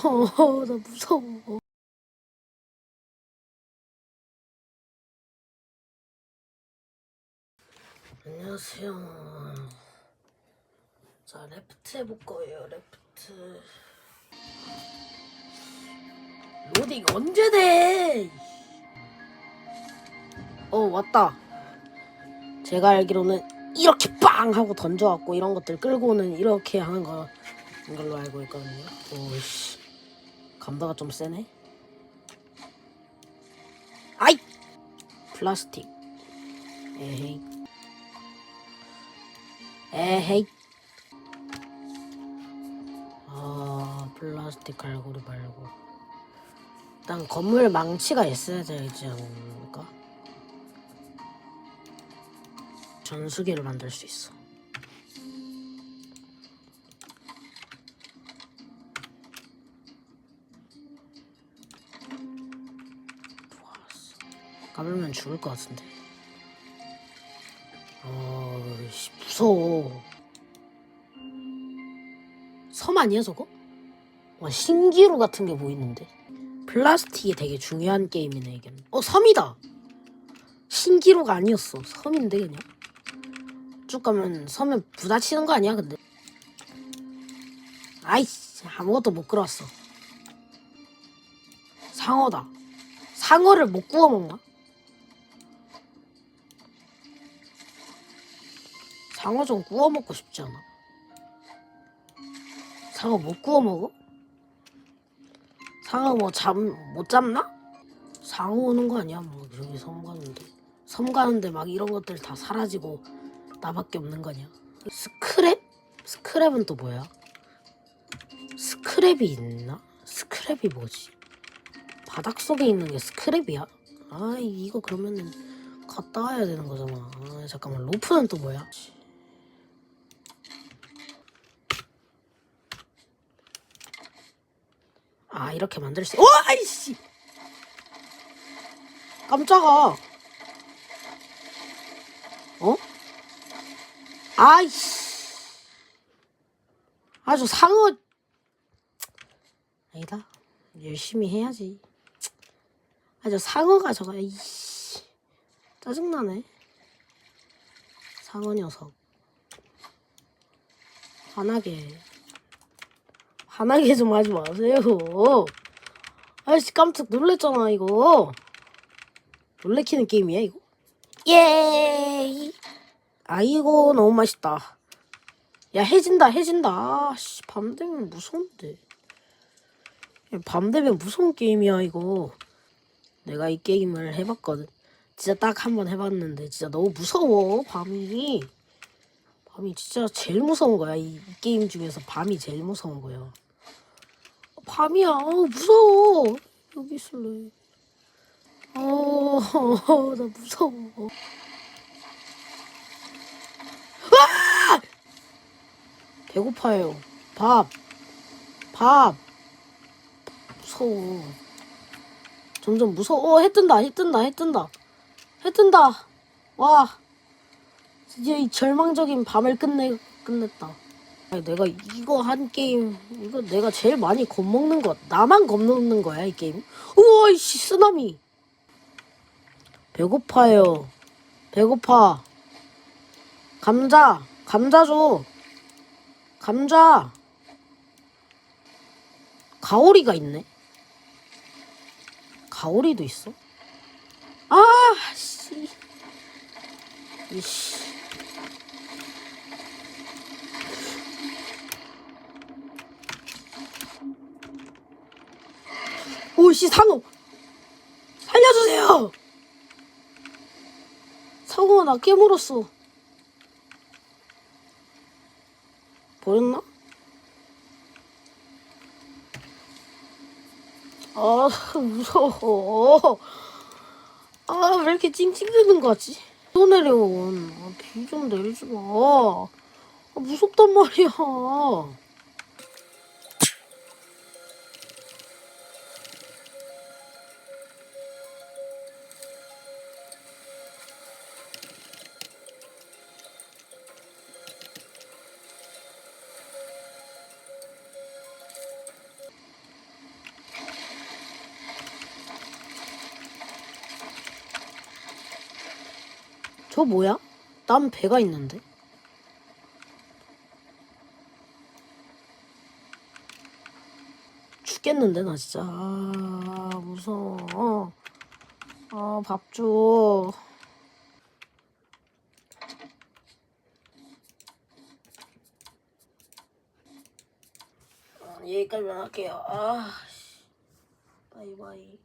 나 무서워. 안녕하세요. 자, 레프트 해볼 거예요, 레프트. 로딩 언제 돼? 어, 왔다. 제가 알기로는 이렇게 빵! 하고 던져갖고 이런 것들 끌고 오는 이렇게 하는 거, 이걸로 알고 있거든요. 오씨. 감도가 좀 세네. 아이! 플라스틱. 에헤이. 에헤이. 아, 플라스틱 갈고리 말고. 일단 건물 망치가 있어야 되지 않을까? 전수기를 만들 수 있어. 까불면 죽을 것 같은데. 어, 씨, 무서워. 섬 아니야 저거? 와 신기루 같은 게 보이는데. 플라스틱이 되게 중요한 게임이네 이게. 어 섬이다. 신기루가 아니었어. 섬인데 그냥. 쭉 가면 섬에 부딪히는 거 아니야 근데. 아이씨 아무것도 못 끌어왔어. 상어다. 상어를 못 구워 먹나? 상어 좀 구워 먹고 싶지 않아? 상어 못 구워 먹어? 상어 뭐 잡 못 잡나? 상어 오는 거 아니야? 뭐 여기 섬 가는데 섬 가는데 막 이런 것들 다 사라지고 나밖에 없는 거냐? 스크랩? 스크랩은 또 뭐야? 스크랩이 있나? 스크랩이 뭐지? 바닥 속에 있는 게 스크랩이야? 아 이거 그러면은 갔다 와야 되는 거잖아. 아 잠깐만 로프는 또 뭐야? 아 이렇게 만들 수. 오 아이씨. 깜짝아. 어? 아이씨. 아주 상어. 아니다. 열심히 해야지. 아주 상어가 저거 이씨. 짜증나네. 상어 녀석. 화나게. 화나게 좀 하지 마세요. 아이씨 깜짝 놀랬잖아 이거. 놀래키는 게임이야 이거. 예. 아이고 너무 맛있다. 야 해진다 해진다. 아씨 밤 되면 무서운데. 야, 밤 되면 무서운 게임이야 이거. 내가 이 게임을 해봤거든. 진짜 딱 한 번 해봤는데 진짜 너무 무서워 밤이. 밤이 진짜 제일 무서운 거야 이, 이 게임 중에서 밤이 제일 무서운 거야. 밤이야 무서워. 여기 있을래. 어, 나 무서워. 아! 배고파요. 밥. 밥. 무서워. 점점 무서워. 어, 해 뜬다, 해 뜬다, 해 뜬다. 해 뜬다. 와. 드디어 이 절망적인 밤을 끝내, 끝냈다. 아니, 내가 이거 한 게임, 이거 내가 제일 많이 겁먹는 것. 나만 겁먹는 거야, 이 게임. 우와, 이씨, 쓰나미. 배고파요. 배고파. 감자. 감자 줘. 감자. 가오리가 있네. 가오리도 있어? 아, 씨. 이씨. 오씨 상어 살려주세요! 상어 나 깨물었어. 버렸나? 아 무서워. 아 왜 이렇게 찡찡대는 거지? 또 내려온. 아, 비좀 내리지 마. 아, 무섭단 말이야 저 뭐야? 난 배가 있는데. 죽겠는데 나 진짜. 아 무서워. 아 밥 줘. 아, 여기까지만 할게요. 아, 씨. 바이바이.